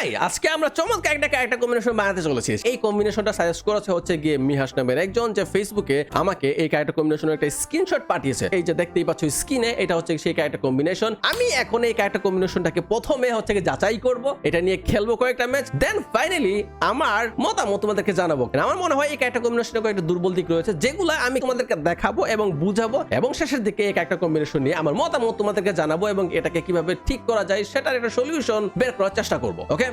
High আজকে আমরা চমৎকার একটা ক্যারেক্টার কম্বিনেশন বানাতে চলেছি। এই কম্বিনেশনটা সাজেস্ট করেছে হচ্ছে গিয়ে মিহাস নামের একজন যে ফেসবুকে আমাকে এই ক্যারেক্টার কম্বিনেশনের একটা স্ক্রিনশট পাঠিয়েছে। এই যে দেখতেই পাচ্ছ স্ক্রিনে এটা হচ্ছে সেই ক্যারেক্টার কম্বিনেশন আমি এখন এই ক্যারেক্টার কম্বিনেশনটাকে প্রথমে হচ্ছে যাচাই করব, এটা নিয়ে খেলব কয়েকটা ম্যাচ দেন ফাইনালি আমার মতামত তোমাদেরকে জানাব। আমার মনে হয় এই ক্যারেক্টার কম্বিনেশনের কয়েকটা দুর্বল দিক রয়েছে, যেগুলো আমি তোমাদেরকে দেখাবো এবং বুঝাবো এবং শেষের দিকে এই ক্যারেক্টার কম্বিনেশন নিয়ে আমার মতামত তোমাদেরকে জানাব এবং এটাকে কীভাবে ঠিক করা যায় সেটার একটা সলিউশন বের করার চেষ্টা করব ওকে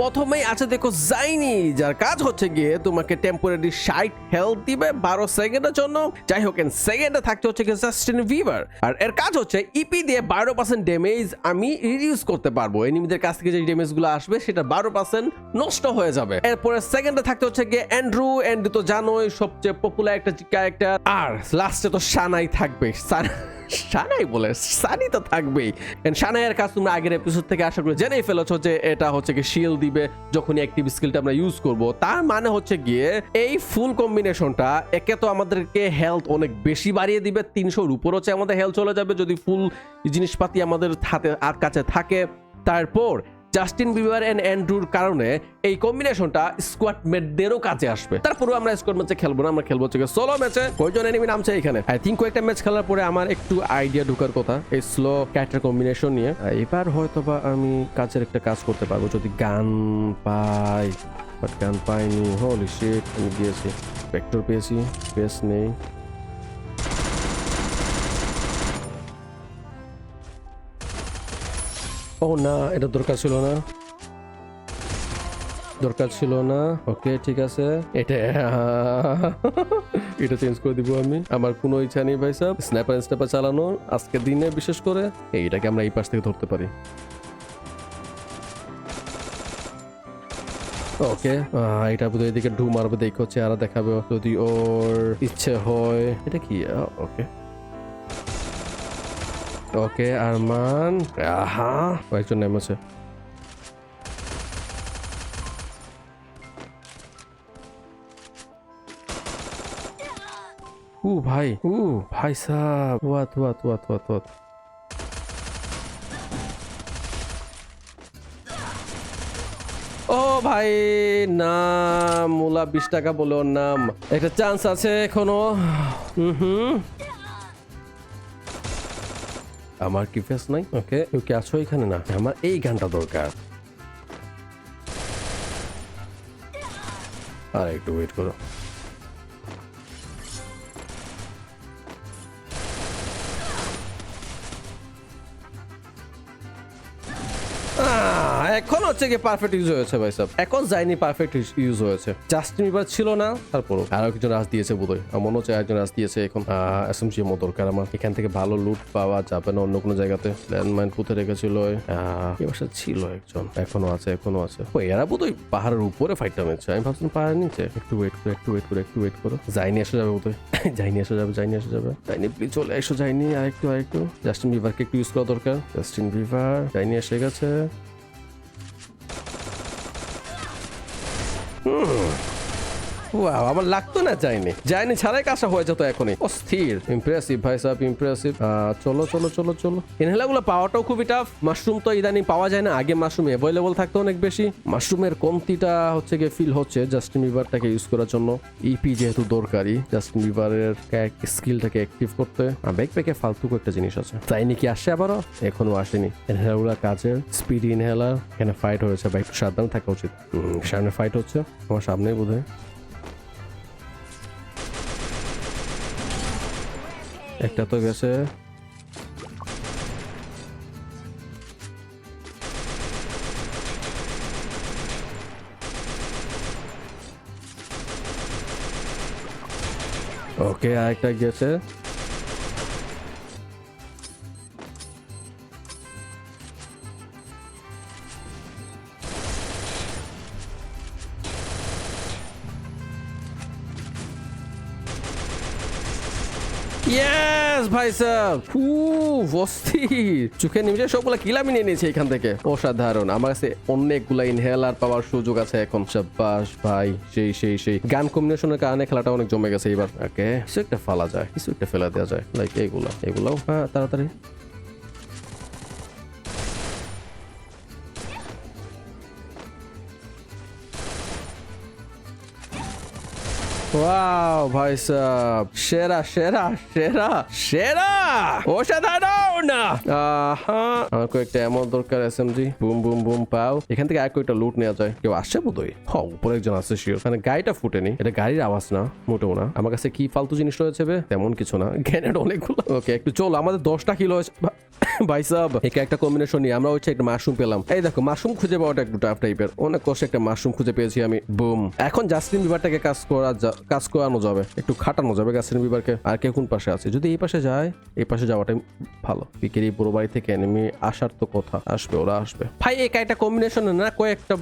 প্রথমেই আছে দেখো জাইনি যার কাজ হচ্ছে গিয়ে তোমাকে টেম্পোরারি সাইট হেলথ দিবে বারো সেকেন্ডের জন্য। যাই হোক সেকেন্ডে থাকতে হচ্ছে গিয়ে জাস্টিন ভিভার আর এর কাজ হচ্ছে ইপি দিয়ে বারো পার্সেন্ট ড্যামেজ আমি রিডিউস করতে পারব। এনিমিদের কাছ থেকে যে ড্যামেজগুলো আসবে, সেটা বারো পার্সেন্ট নষ্ট হয়ে যাবে। এরপরে সেকেন্ডে থাকতে হচ্ছে গিয়ে অ্যান্ড্রু অ্যান্ড্রু তো জানোই সবচেয়ে পপুলার একটা ক্যারেক্টার আর লাস্টে তো সানাই থাকবে। সানা সানাই বলে, সানি তো থাকবেই। সানাইয়ের কাজ তোমরা আগের এপিসোড থেকে আশা করি জেনেই ফেলেছো যে এটা হচ্ছে কি শিল দিবে যখনই অ্যাক্টিভ স্কিলটা আমরা ইউজ করব। তার মানে হচ্ছে গিয়ে এই ফুল কম্বিনেশনটা একে তো আমাদেরকে হেলথ অনেক বেশি বাড়িয়ে দিবে, তিনশোর উপর হচ্ছে আমাদের হেলথ চলে যাবে যদি ফুল জিনিসপাতি আমাদের হাতে আর কাছে থাকে। তারপর জাস্টিন বিবার এন্ড অ্যান্ড্রুর কারণে এই কম্বিনেশনটা স্কোয়াড মেটদেরও কাজে আসবে। তারপরেও আমরা স্কোয়াড ম্যাচে খেলব না, আমরা খেলব হচ্ছে সোলো ম্যাচে কয়জন এনিমি নামছে এখানে? আই থিঙ্ক কয়েকটা ম্যাচ খেলার পরে আমার একটু আইডিয়া ঢুকার কথা, এই স্লো ক্যারেক্টার কম্বিনেশন নিয়ে। এবার হয়তো বা আমি কাজের একটা কাজ করতে পারব, যদি গান পাই। বাট গান পাইনি হোলি শিট আমি দিয়েছি ভেক্টর পেয়েছি পেস নেই। ও না, এটা দরকার ছিল না। দরকার ছিল না। ওকে ঠিক আছে। এটা এটা চেঞ্জ করে দিব আমি। আমার কোনো ইচ্ছা নেই ভাই সাহেব। স্ন্যাপার স্ন্যাপার চালানোর আজকে দিনে বিশেষ করে। এইটাকে আমরা এই পাশ থেকে ধরতে পারি। ওকে এটা বোধহয় এদিকে ঢু মারবে, দেখে আর দেখাবে। যদি ওর ইচ্ছে হয়, এটা কি? ওকে ওকে, আরমান। আহা, কয়েকজন নেমেছে উ, ভাই উ, ভাই সাহ ওয়াত ওয়াত ওয়াত ওয়াত ওয়াত ও, ভাই, নাম মুলা বিশ টাকা বলে ওর নাম। একটা চান্স আছে এখনও। হুম হুম। আমার কি ফেস নাই? ওকে কেউ কি আছো এখানে? না, আমার এই গানটা দরকার। আর, একটু ওয়েট করো। এখন হচ্ছে কি পারফেক্ট ইউজ হয়েছে ভাই সব। এখন যায়নি পারফেক্ট ইউজ হয়েছে। জাস্টিন বিবার ছিল না তারপরও আরও কিছু রাজ দিয়েছে বোধহয়। আমার মনে হচ্ছে একজন রাজ দিয়েছে এখন। এসএমসি মো দরকার আমার। এখান থেকে ভালো লুট পাওয়া যাবে না অন্য কোনো জায়গাতে। ল্যান্ড ল্যান্ডমাইন পুঁতে রেখেছিল? আহ, এ বাসা ছিল একজন। এখনও আছে এখনও আছে। ও এরা বোধহয় পাহাড়ের উপরে ফাইটটা মেরেছে। আমি ভাবছিলাম পাহাড়ের নিচে। একটু ওয়েট করে একটু ওয়েট করে একটু ওয়েট করো। যাইনি এসে যাবে বোধহয়। যাইনি এসে যাবে যাইনি এসে যাবে। যাইনি প্লিজ চলে এসো যাইনি আর একটু আর একটু জাস্টিন বিভারকে একটু ইউজ করা দরকার। জাস্টিন বিভার যাইনি এসে গেছে। Hum. ওয়াও আমার লাগতো না যায়নি যায়নি, ছাড়াই কাজটা হয়ে যেত এখনই। অস্থির। ইমপ্রেসিভ ভাই সাহেব ইমপ্রেসিভ চলো চলো চলো চলো। ইনহেলাগুলো পাওয়াটাও খুবই টাফ মাশরুম তো ইদানিং পাওয়া যায় না, আগে মাশরুম অ্যাভেলেবল থাকতো অনেক বেশি। মাশরুমের কমতিটা হচ্ছে গিয়ে ফিল হচ্ছে জাস্টিন বিভারটাকে ইউজ করার জন্য। ইপি যেহেতু দরকারি জাস্টিন বিভারের স্কিলটাকে অ্যাক্টিভ করতে। ব্যাক প্যাকে ফালতু একটা জিনিস আছে। তাই নাকি আসছে আবারও? এখনও আসেনি। ইনহেলারগুলো কাজের। স্পিড ইনহেলার এখানে ফাইট হয়েছে বা একটু সাবধানে থাকা উচিত। সামনে ফাইট হচ্ছে। আমার সামনেই বোধ হয় একটা তো গেছে। ওকে আরেকটা গেছে। ইয়েস ভাই সাহেব ফু অস্থির চোখে নিমিশে সবগুলা কিলামি নিয়ে নিয়েছে এখান থেকে। অসাধারণ। আমার কাছে অনেকগুলা ইনহেলার পাওয়ার সুযোগ আছে এখন। সাব্বাস, ভাই, সেই সেই সেই। গান কম্বিনেশনের কারণে খেলাটা অনেক জমে গেছে এবার। ওকে কিছু একটা ফালা যায়, কিছু একটা ফেলা দেওয়া যায়। লাইক এইগুলা এগুলাও হ্যাঁ তাড়াতাড়ি। ওয়াও ভাই সাব সেরা সেরা সেরা সেরা অসাধারণ আমার কয়েকটা এমন দরকার এসএমজি বুম বুম বুম পাও এখান থেকে আর কয়েকটা লুট নেওয়া যায়। কেউ আসছে বোধহয়? হ, উপরে একজন আসছে শিওর মানে গাড়িটা ফুটেনি এটা গাড়ির আওয়াজ না, মোটেও না। আমার কাছে কি ফালতু জিনিস রয়েছে তেমন কিছু না। গ্যানেট অনেকগুলো। ওকে একটু চল, আমাদের দশটা কিলো হয়েছে। ভাই সাব একে একটা কম্বিনেশন নিয়ে আমরা হচ্ছে একটা মাশরুম পেলাম। এই দেখো মাশরুম খুঁজে পাওয়াটা একটু টাফ টাইপের অনেক কষ্টে একটা মাশরুম খুঁজে পেয়েছি আমি। বুম এখন জাস্টিন বিবারটাকে কাজ করা কাজ করানো যাবে। একটু খাটানো যাবে জাস্টিন বিবারকে আর কে কোন পাশে আছে? যদি এই পাশে যায়, এই পাশে যাওয়াটাই ভালো। পিকের এই পুরো বাড়ি থেকে এনিমি আসার তো কথা। আসবে, ওরা আসবে। ভাই, এই একটা কম্বিনেশন না কয়েকটা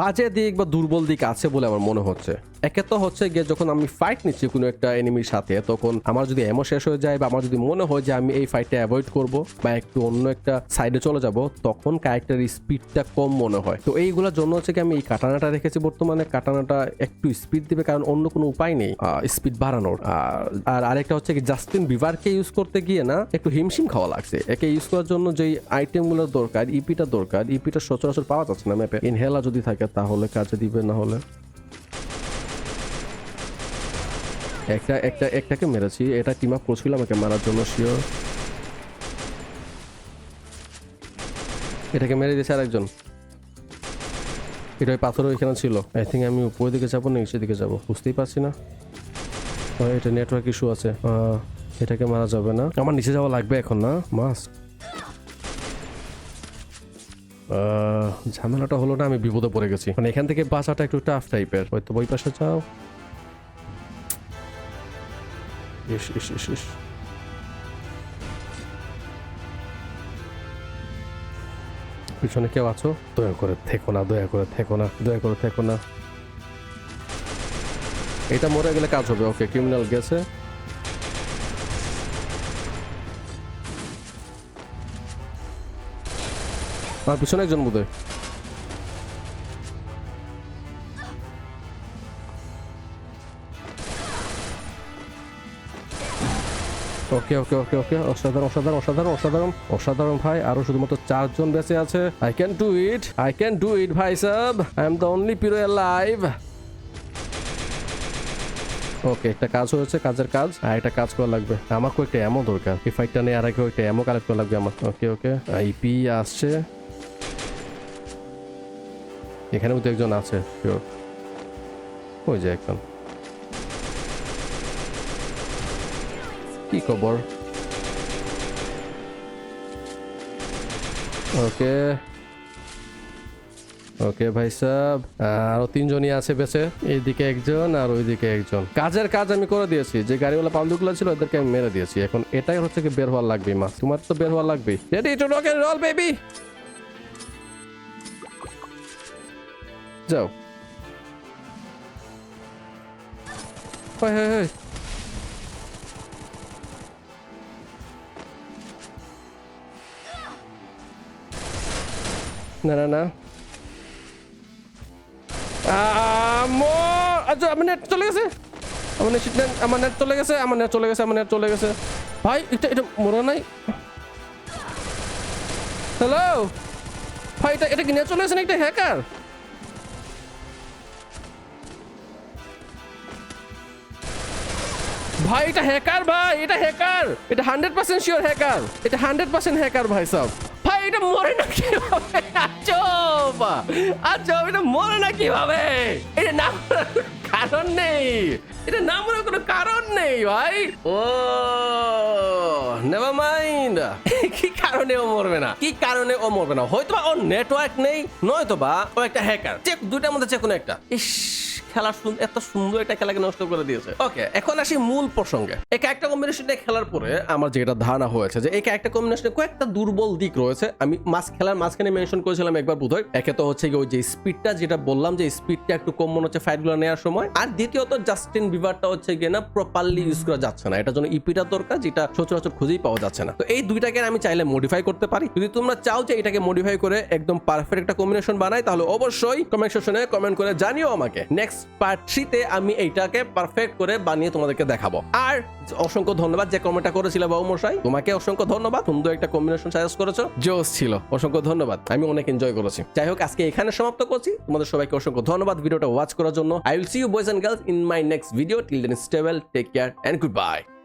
বাজে দিক বা দুর্বল দিক আছে বলে আমার মনে হচ্ছে। একে তো হচ্ছে গিয়ে যখন আমি ফাইট নিচ্ছি কোনো একটা এনিমির সাথে, তখন আমার যদি এমো শেষ হয়ে যায় বা আমার যদি মনে হয় যে আমি এই ফাইটটা অ্যাভয়েড করব বা একটু অন্য একটা সাইডে চলে যাব, তখন ক্যারেক্টারের স্পিডটা কম মনে হয়। তো এইগুলোর জন্য হচ্ছে কি আমি এই কাটানাটা রেখেছি বর্তমানে। কাটানাটা একটু স্পিড দিবে, কারণ অন্য কোনো উপায় নেই স্পিড বাড়ানোর। আর আর আরেকটা হচ্ছে কি জাস্টিন বিভারকে ইউজ করতে গিয়ে না, একটু হিমশিম খাওয়া লাগছে। একে ইউজ করার জন্য যেই আইটেমগুলো দরকার ইপিটা দরকার ইপিটা সচরাচর পাওয়া যাচ্ছে না ম্যাপে ইনহেলা যদি থাকে, তাহলে কাজে দিবে, না হলে একটা একটা, একটাকে মেরেছি, এটা টিম আপ করছিল আমাকে মারার জন্য শিওর এটাকে মেরে দিয়েছে আরেকজন। এটা ওই পাথরও ওইখানে ছিল। আই থিঙ্ক আমি উপরের দিকে যাব না নিচের দিকে যাব? বুঝতেই পারছি না। এটা নেটওয়ার্ক ইস্যু আছে। এটাকে মারা যাবে না। আমার নিচে যাওয়া লাগবে এখন না? মাস্ক ঝামেলাটা হলো না, আমি বিপদে পড়ে গেছি। মানে এখান থেকে বাঁচাটা একটু টাফ টাইপের হয়তো বই পাশে যাও। ইস ইস ইস ইস। পিছনে কেউ আছো? দয়া করে থেকো না, দয়া করে থেকো না, দয়া করে থেকো না। এটা মরে গেলে কাজ হবে, ওকে ক্রিমিনাল গেছে। আর পিছনে একজন বোধ ওকে ওকে ওকে ওকে। অসাধারণ অসাধারণ অসাধারণ অসাধারণ। অসাধারণ ভাই, আরও শুধুমাত্র চারজন বেঁচে আছে। I can do it I can do it ভাই sub I am the only pro live okay, একটা কাজ হয়েছে, কাজের কাজ। আর একটা কাজ করা লাগবে। আমার কয়েকটা এমন দরকার। এই ফাইটটা নেই আর আগে একটা এমো কালেক্ট করা লাগবে আমার। ওকে ওকে। আইপি আসছে। এখানেও তো একজন আছে শিওর ওই যে একজন। কি খবর? ওকে। ওকে ভাই সাহ আরও তিনজনই আছে বেঁচে, এইদিকে একজন আর ওইদিকে একজন। কাজের কাজ আমি করে দিয়েছি, যে গাড়িওয়ালা পাবলিকগুলো ছিল ওদেরকে আমি মেরে দিয়েছি। এখন এটাই হচ্ছে কি বের হওয়ার লাগবে, মা। তোমার তো বের হওয়ার লাগবে। Ready to rock and roll baby যাও। হয় হয় হয় না না না। এটা এটা মনে নাই। হ্যালো ভাই, এটা এটা কি চলে গেছে না একটা হ্যাকার ভাই, এটা হ্যাকার ভাই, এটা হ্যাকার এটা হান্ড্রেড পার্সেন্ট শিওর হ্যাকার এটা হান্ড্রেড পার্সেন্ট হ্যাকার ভাই, সব। এটা মরে না কীভাবে আজব! আজব, এটা মরে না কীভাবে এটা না কারণ নেই। এটা না কোনো কারণ নেই, ভাই। ও নেভার মাইন্ড কি কারণে ও মরবে না? কি কারণে ও মরবে না? হয়তো বা ওর নেটওয়ার্ক নেই নয়তো বা ও একটা হ্যাকার চেক দুইটার মধ্যে যে কোনো একটা। ইস। খেলা এত সুন্দর একটা খেলাকে নষ্ট করে দিয়েছে। ওকে এখন আসি মূল প্রসঙ্গে। এই একটা কম্বিনেশনে খেলার পরে আমার যেটা ধারণা হয়েছে যে এই একটা কম্বিনেশনে কয়েকটা দুর্বল দিক রয়েছে। আমি মাছ খেলার মাঝখানে মেনশন করেছিলাম একবার বোধহয়। একে তো হচ্ছে ওই যে স্পিডটা যেটা বললাম যে স্পিডটা একটু কম মনে হচ্ছে ফাইটগুলো নেওয়ার সময়। আর দ্বিতীয়ত জাস্টিন বিভারটা হচ্ছে গিয়ে না প্রপারলি ইউজ করা যাচ্ছে না। এটার জন্য ইপিটা দরকার যেটা সচরাচর খুঁজেই পাওয়া যাচ্ছে না। তো এই দুইটাকে আমি চাইলে মডিফাই করতে পারি। যদি তোমরা চাও যে এটাকে মডিফাই করে একদম পারফেক্ট একটা কম্বিনেশন বানাই, তাহলে অবশ্যই কমেন্ট সেকশনে কমেন্ট করে জানিও আমাকে। নেক্সট পার্ট থ্রিতে আমি এইটাকে পারফেক্ট করে বানিয়ে তোমাদেরকে দেখাবো। আর অসংখ্য ধন্যবাদ যে কমেন্টটা করেছিল বাবু মশাই। তোমাকে অসংখ্য ধন্যবাদ। সুন্দর একটা কম্বিনেশন সাজেস্ট করেছ। জোস ছিল। অসংখ্য ধন্যবাদ। আমি অনেক এনজয় করেছি। যাই হোক, আজকে এখানে সমাপ্ত করছি। তোমাদের সবাইকে অসংখ্য ধন্যবাদ ভিডিওটা ওয়াচ করার জন্য। I will see you boys and girls in my next video till then stable take care and good bye